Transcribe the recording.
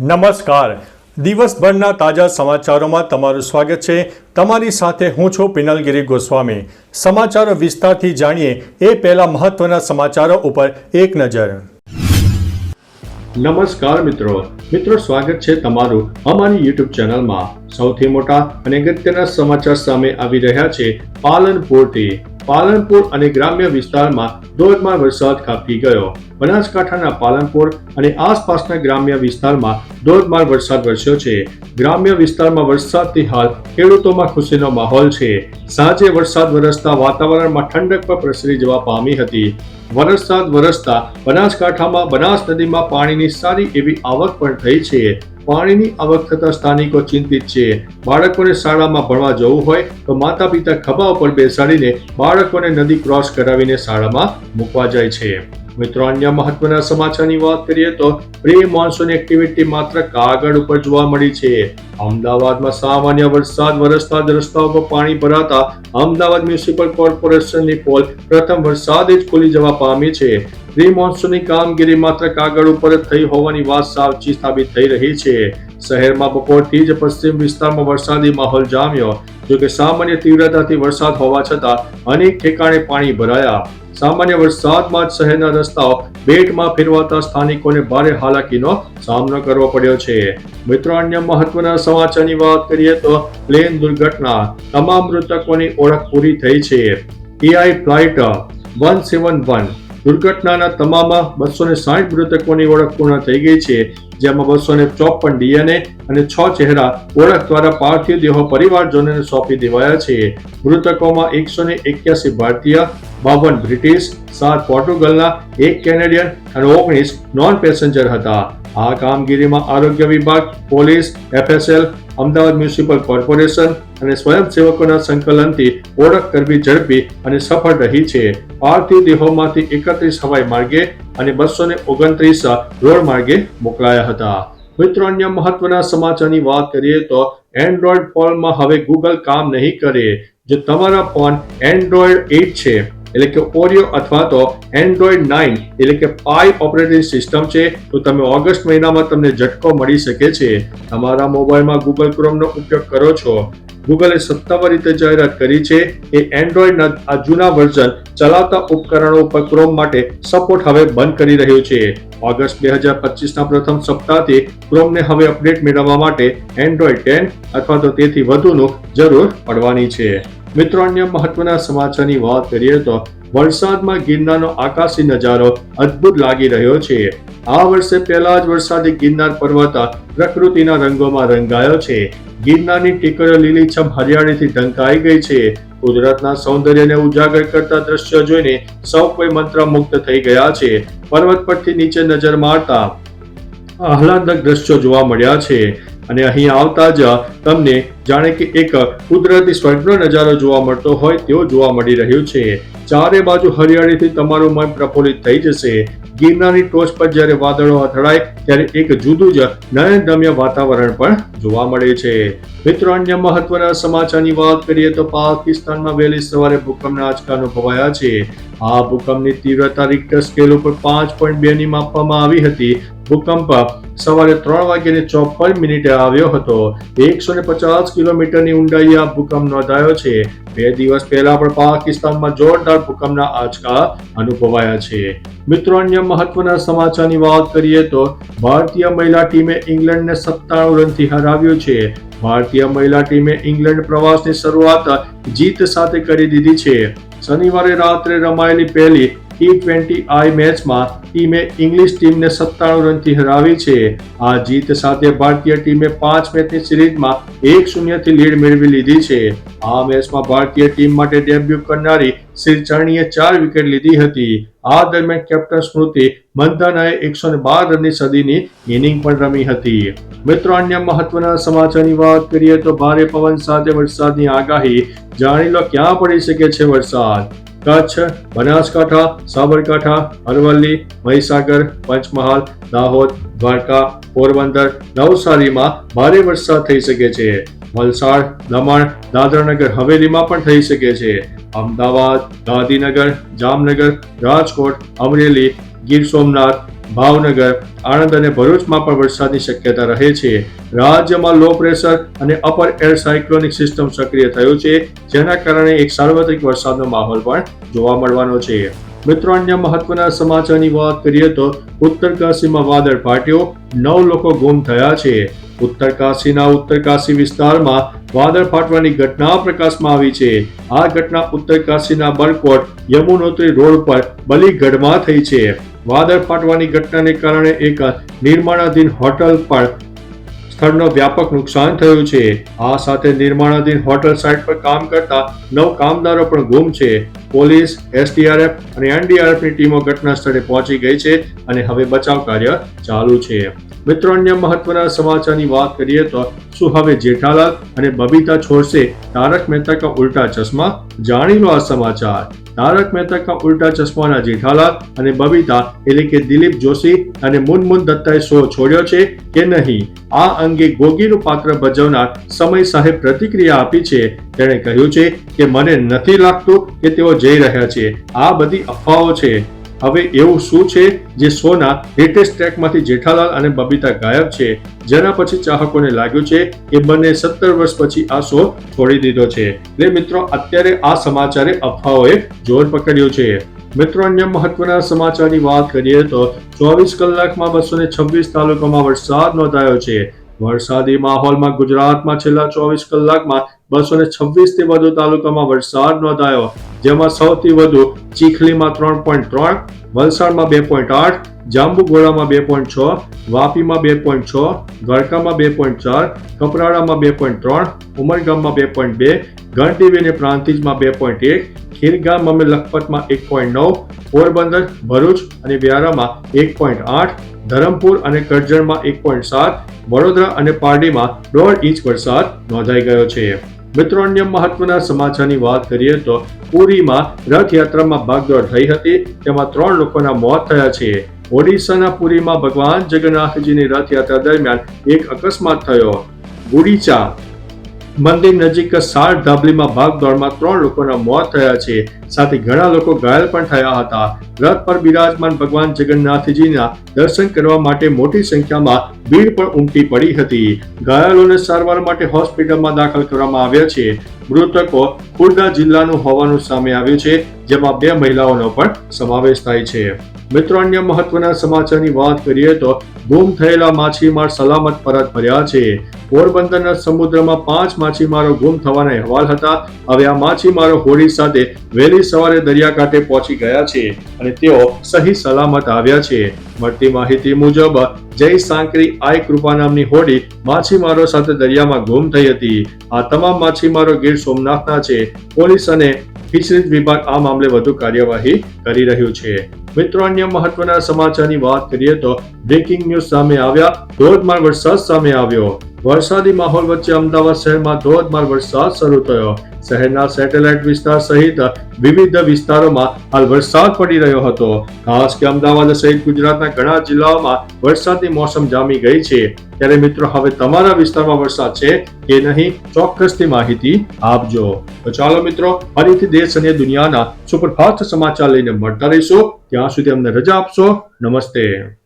નમસ્કાર. દિવસભરના તાજા સમાચારોમાં તમારું સ્વાગત છે. તમારી સાથે હું છું પિનલગીરી ગોસ્વામી. સમાચારો વિસ્તારથી જાણીએ એ પહેલા મહત્વના સમાચારો ઉપર એક નજર. નમસ્કાર મિત્રો. મિત્રો, સ્વાગત છે તમારું અમારી યુટ્યુબ ચેનલમાં. સૌથી મોટા અને અગત્યના સમાચાર સામે આવી રહ્યા છે પાલનપુરથી. પાલનપુર અને ગ્રામ્ય વિસ્તારમાં ધોધમાર વરસાદ ખાબકી ગયો. બનાસકાંઠાના પાલનપુર અને આસપાસના ગ્રામ્ય વિસ્તારમાં ધોધમાર વરસાદ વરસ્યો છે. ગ્રામ્ય વિસ્તારમાં વરસાદથી હાલ ખેડૂતોમાં ખુશીનો માહોલ છે. સાંજે વરસાદ વરસતા વાતાવરણમાં ઠંડક પર પ્રસરી જવા પામી હતી. વરસાદ વરસતા બનાસકાંઠામાં બનાસ નદીમાં પાણીની સારી એવી આવક પણ થઈ છે. પાણીની આવક થતા સ્થાનિકો ચિંતિત છે. બાળકોને શાળામાં ભણવા જવું હોય તો માતા પિતા ખભા ઉપર બેસાડીને બાળકોને નદી ક્રોસ કરાવીને શાળામાં મૂકવા જાય છે. મિત્રો, અન્ય મહત્વના સમાચારની વાત કરીએ તો પ્રી મોન્સૂન એક્ટિવિટી માત્ર કાગળ ઉપર જોવા મળી છે. અમદાવાદમાં સામાન્ય વરસાદ, વરસતા જ રસ્તાઓ પર પાણી ભરાતા અમદાવાદ મ્યુનિસિપલ કોર્પોરેશનની પોલ પ્રથમ વરસાદે જ ખુલી જવા પામી છે. પ્રી મોન્સૂનની કામગીરી માત્ર કાગળ ઉપર જ થઈ હોવાની વાત સાવચી સાબિત થઈ રહી છે. શહેરમાં બપોરથી જ પશ્ચિમ વિસ્તારમાં વરસાદી માહોલ જામ્યો જોકે સામાન્ય તીવ્રતાથી વરસાદ હોવા છતાં અનેક ઠેકાણે પાણી ભરાયા. સામાન્ય વરસાદમાં જ શહેરના રસ્તાઓ બેટમાં ફેરવાતા સ્થાનિકોને ભારે હાલાકીનો સામનો કરવો પડ્યો છે. મિત્રો, અન્ય મહત્વના સમાચારની વાત કરીએ તો પ્લેન દુર્ઘટના. તમામ મૃતકોની ઓળખ પૂરી થઈ છે. AI flight one seven one દુર્ઘટનાના તમામ બસો ને સાઠ મૃતકોની ઓળખ પૂર્ણ થઈ ગઈ છે. જેમાં બસો ને ચોપન ડીએનએ અને છ ચહેરા ઓળખ દ્વારા પાર્થિવ દેહો પરિવારજનોને સોંપી દેવાયા છે. મૃતકોમાં એકસો ને એક્યાસી ભારતીય, બાવન બ્રિટિશ, સાત પોર્ટુગલના, એક કેનેડિયન અને ઓગણીસ નોન પેસેન્જર હતા. આ કામગીરીમાં આરોગ્ય વિભાગ, police, FSL Ahmedabad municipal corporation અને સ્વયંસેવકોના સંકલનથી ઓળખ કરવી ઝડપી અને સફળ રહી છે. પાર્થિવ દેહોમાંથી એકત્રીસ હવાઈ માર્ગે અને બસો ને ઓગણત્રીસ રોડ માર્ગે મોકલાયા હતા. મિત્રો, અન્ય મહત્વના સમાચારની વાત કરીએ તો એન્ડ્રોઈડ ફોનમાં હવે ગૂગલ કામ નહીં કરે. જે તમારા ફોન એન્ડ્રોઈડ એટ છે. એટલે કે ઓરિયો અથવા તો એન્ડ્રોઈડ નાઇન એટલે કે પાઈ ઓપરેટિંગ સિસ્ટમ છે, તો તમે ઓગસ્ટ મહિનામાં તમને ઝટકો મળી શકે છે. તમારા મોબાઈલમાં ગૂગલ ક્રોમનો ઉપયોગ કરો છો. ગૂગલે સત્તાવાર રીતે જાહેરાત કરી છે કે એન્ડ્રોઈડના આ જૂના વર્ઝન ચલાવતા ઉપકરણો ઉપર ક્રોમ માટે સપોર્ટ હવે બંધ કરી રહ્યું છે. ઓગસ્ટ બે હજાર પચીસના પ્રથમ સપ્તાહથી ક્રોમને હવે અપડેટ મેળવવા માટે એન્ડ્રોઈડ ટેન અથવા તો તેથી વધુનું જરૂર પડવાની છે. મિત્રો, અન્ય મહત્વના સમાચારની વાત કરીએ તો વરસાદમાં ગિરનારનો આકાશી નજારો અદ્ભુત લાગી રહ્યો છે. આ વર્ષે પહેલા જ વરસાદે ગિરનાર પર્વત પ્રકૃતિના રંગોમાં રંગાયો છે. ગિરનારની ટીકરો લીલીછમ હરિયાળીથી ઢંકાઈ ગઈ છે. કુદરતના સૌંદર્યને ઉજાગર કરતા દ્રશ્યો જોઈને સૌ કોઈ મંત્રમુગ્ધ થઈ ગયા છે. પર્વત પરથી નીચે નજર મારતા આહલાદક દ્રશ્યો જોવા મળ્યા છે. અને અહીં આવતા જ તમને જાણે કે એક કુદરતી સ્વર્ગનો નજારો જોવા મળતો હોય તેવો જોવા મળી રહ્યું છે. ચારે બાજુ હરિયાળીથી તમારું મન પ્રફુલ્લિત થઈ જશે. ગિરનારની ટોચ પર જ્યારે વાદળો અથડાય, ત્યારે એક જુદું જ નયનરમ્ય વાતાવરણ પણ જોવા મળે છે. મિત્રો, અન્ય મહત્વના સમાચારની વાત કરીએ તો પાકિસ્તાનમાં વહેલી સવારે ભૂકંપના આંચકા અનુભવાયા છે. આ ભૂકંપની તીવ્રતા રિક્ટર સ્કેલ ઉપર પાંચ પોઈન્ટ બે ની માપવામાં આવી હતી. ભૂકંપ સવારે ત્રણ વાગ્યાને ચોપન મિનિટે આવ્યો હતો. એકસો ને પચાસ કિલોમીટરની ઊંડાઈએ આ ભૂકંપ નોંધાયો છે. બે દિવસ પહેલા પણ પાકિસ્તાનમાં જોરદાર ભૂકંપના આંચકા અનુભવાયા છે. મિત્રો, અન્ય મહત્વના સમાચારની વાત કરીએ તો ભારતીય મહિલા ટીમે ઇંગ્લેન્ડને સત્તાણું રનથી હરાવ્યું છે. ભારતીય મહિલા ટીમે ઇંગ્લેન્ડ પ્રવાસની શરૂઆત જીત સાથે કરી દીધી છે. શનિવારે રાત્રે રમાયેલી પહેલી ટી ટ્વેન્ટી આઈ મેચમાં ટીમે ઇંગ્લિશ ટીમને સત્તાણું રનથી હરાવી છે. આ જીત સાથે ભારતીય ટીમે પાંચ મેચની સિરીઝમાં એક શૂન્યથી લીડ મેળવી લીધી છે. આ મેચમાં ભારતીય ટીમ માટે ડેબ્યુ કરનારી શ્રી ચાર વિકેટ લીધી હતી. આ દરમિયાન કેપ્ટન સ્મૃતિ મંધાનાએ એકસો બાર રનની સદીની ઇનિંગ પણ રમી હતી. મિત્રો, અન્ય મહત્વના સમાચારની વાત કરીએ તો ભારે પવન સાથે વરસાદની આગાહી. જાણી લો, ક્યાં પડી શકે છે વરસાદ? કચ્છ, બનાસકાંઠા, સાબરકાંઠા, અરવલ્લી, મહીસાગર, પંચમહાલ, દાહોદ, દ્વારકા, પોરબંદર, નવસારીમાં ભારે વરસાદ થઈ શકે છે. વલસાડ, દમણ, દાદરાનગર હવેલીમાં પણ થઈ શકે છે. અમદાવાદ, ગાંધીનગર, જામનગર, રાજકોટ, અમરેલી, ગીર સોમનાથ ભાવનગર, આણંદ અને ભરૂચમાં પણ વરસાદની શક્યતા રહે છે. રાજ્યમાં લો પ્રેશર અને અપર એર સાયક્લોનિક સિસ્ટમ સક્રિય થયું છે, જેના કારણે એક સાર્વત્રિક વરસાદનો માહોલ પણ જોવા મળવાનો છે. મિત્રો, અન્ય મહત્વના સમાચારની વાત કરીએ તો ઉત્તરકાશીમાં વાદળ ફાટ્યો, નવ લોકો ગુમ થયા છે. ઉત્તરકાશીના ઉત્તરકાશી વિસ્તારમાં વાદળ ફાટવાની ઘટના પ્રકાશમાં આવી છે. આ ઘટના ઉત્તરકાશીના બરકોટ યમુનોત્રી રોડ પર બલીગઢમાં થઈ છે. વાદળ ફાટવાની ઘટનાને કારણે એક નિર્માણાધીન હોટલ પર સ્થળનો વ્યાપક નુકસાન થયું છે. આ સાથે નિર્માણાધીન હોટલ સાઇટ પર કામ કરતા નવ કામદારો પણ ગુમ છે. પોલીસ, એસડીઆરએફ અને એનડીઆરએફની ટીમો ઘટના સ્થળે પહોંચી ગઈ છે અને હવે બચાવ કાર્ય ચાલુ છે. મિત્રો, અન્ય મહત્વના સમાચારની વાત કરીએ તો શું હવે જેઠાલાલ અને બબીતા છોડશે? તારક મહેતા કા ઉલ્ટા ચશ્મા? જાણી લો આ સમાચાર. તારક મહેતા કા ઉલ્ટા ચશ્માના જેઠાલાલ અને બબીતા એટલે કે દિલીપ જોશી અને મુનમુન દત્તાએ શો છોડ્યો છે કે નહીં? આ અંગે ગોગીનું પાત્ર ભજવનાર સમય સાહેબ પ્રતિક્રિયા આપી છે. તેણે કહ્યું છે કે મને નથી લાગતું કે તેઓ જઈ રહ્યા છે. આ બધી અફવાઓ છે. હવે એવું શું છે જે શોના લેટેસ્ટ ટ્રેકમાંથી જેઠાલાલ અને બબીતા ગાયબ છે? જેના પછી ચાહકોને લાગ્યું છે કે બંને સત્તર વર્ષ પછી આ શો છોડી દીધો છે. એટલે મિત્રો, અત્યારે આ સમાચારે અફવાઓએ જોર પકડ્યું છે. મિત્રો, અન્ય મહત્વના સમાચારની વાત કરીએ તો ચોવીસ કલાકમાં બસો ને છવ્વીસ તાલુકામાં વરસાદ નોંધાયો છે. વરસાદી માહોલમાં ગુજરાતમાં છેલ્લા ચોવીસ કલાકમાં બસો ને છવ્વીસથી વધુ તાલુકામાં વરસાદ નોંધાયો, જેમાં સૌથી વધુ ચીખલીમાં ત્રણ પોઈન્ટ ત્રણ, વલસાડમાં બે પોઈન્ટ આઠ, જાંબુઘોડામાં બે પોઈન્ટ છ, વાપીમાં બે પોઈન્ટ છ દ્વારકામાં બે પોઈન્ટ ચાર, કપરાડામાં બે પોઈન્ટ ત્રણ, ઉમરગામમાં બે પોઈન્ટ બે ગણટીવી અને પ્રાંતિજમાં બે પોઈન્ટ એક, ખીરગામ અમે લખપતમાં એક પોઈન્ટ નવ, પોરબંદર, ભરૂચ અને વ્યારામાં એક પોઈન્ટ આઠ, ધરમપુર અને કરજણમાં એક પોઈન્ટ સાત, વડોદરા અને પારડીમાં દોઢ ઇંચ વરસાદ નોંધાઈ ગયો છે. મિત્રો, અન્ય મહત્વના સમાચારની વાત કરીએ તો પુરીમાં રથયાત્રામાં ભાગદોડ થઈ હતી. તેમાં ત્રણ લોકોના મોત થયા છે. ઓડિશાના પુરીમાં ભગવાન જગન્નાથજીની રથયાત્રા દરમિયાન એક અકસ્માત થયો. ગુડીચા મંદિર નજીક સાર ધાબલીમાં ભાગદોડમાં ત્રણ લોકોના મોત થયા છે. સાથે ઘણા લોકો ઘાયલ પણ થયા હતા. રથ પર બિરાજમાન ભગવાન જગન્નાથજીના દર્શન કરવા માટે મોટી સંખ્યામાં ભીડ પણ ઉમટી પડી હતી. ઘાયલોને સારવાર માટે હોસ્પિટલમાં દાખલ કરવામાં આવ્યા છે. મૃતકો ખુર્દા જિલ્લાનું હોવાનું સામે આવ્યું છે, જેમાં બે મહિલાઓનો પણ સમાવેશ થાય છે. મિત્રો, અન્ય મહત્વના સમાચારની વાત કરીએ તો ગુમ થયેલા માછીમાર સલામત પરત ફર્યા છે. પોરબંદરના સમુદ્રમાં પાંચ માછીમારો ગુમ થવાના અહેવાલ હતા. હવે આ માછીમારો હોડી સાથે વહેલી સવારે દરિયાકાંઠે પહોંચી ગયા છે અને તેઓ સહી સલામત આવ્યા છે. મળતી માહિતી મુજબ જય સાંકરી આઈ કૃપા નામની હોડી માછીમારો સાથે દરિયામાં ગુમ થઈ હતી. આ તમામ માછીમારો ગીર સોમનાથના છે. પોલીસ અને ફિશરીઝ વિભાગ આ મામલે વધુ કાર્યવાહી કરી રહ્યું છે. મિત્રો, અન્ય મહત્વના સમાચારની વાત કરીએ તો બ્રેકિંગ ન્યૂઝ સામે આવ્યા. ધોધમાર વરસાદ સામે આવ્યો. વરસાદી માહોલ વચ્ચે અમદાવાદ શહેરમાં ધોધમાર વરસાદ શરૂ થયો. શહેરના સેટેલાઇટ વિસ્તાર સહિત વિવિધ વિસ્તારોમાં હાલ વરસાદ પડી રહ્યો હતો. ખાસ કે અમદાવાદ સહિત ગુજરાતના ઘણા જિલ્લાઓમાં વરસાદની મોસમ જામી ગઈ છે. ત્યારે મિત્રો, હવે તમારા વિસ્તારમાં વરસાદ છે કે નહીં, ચોક્કસથી માહિતી આપજો. તો ચાલો મિત્રો, ફરીથી દેશ અને દુનિયાના સુપરફાસ્ટ સમાચાર લઈને મળતા રહીશું. ત્યાં સુધી અમને રજા આપશો. નમસ્તે.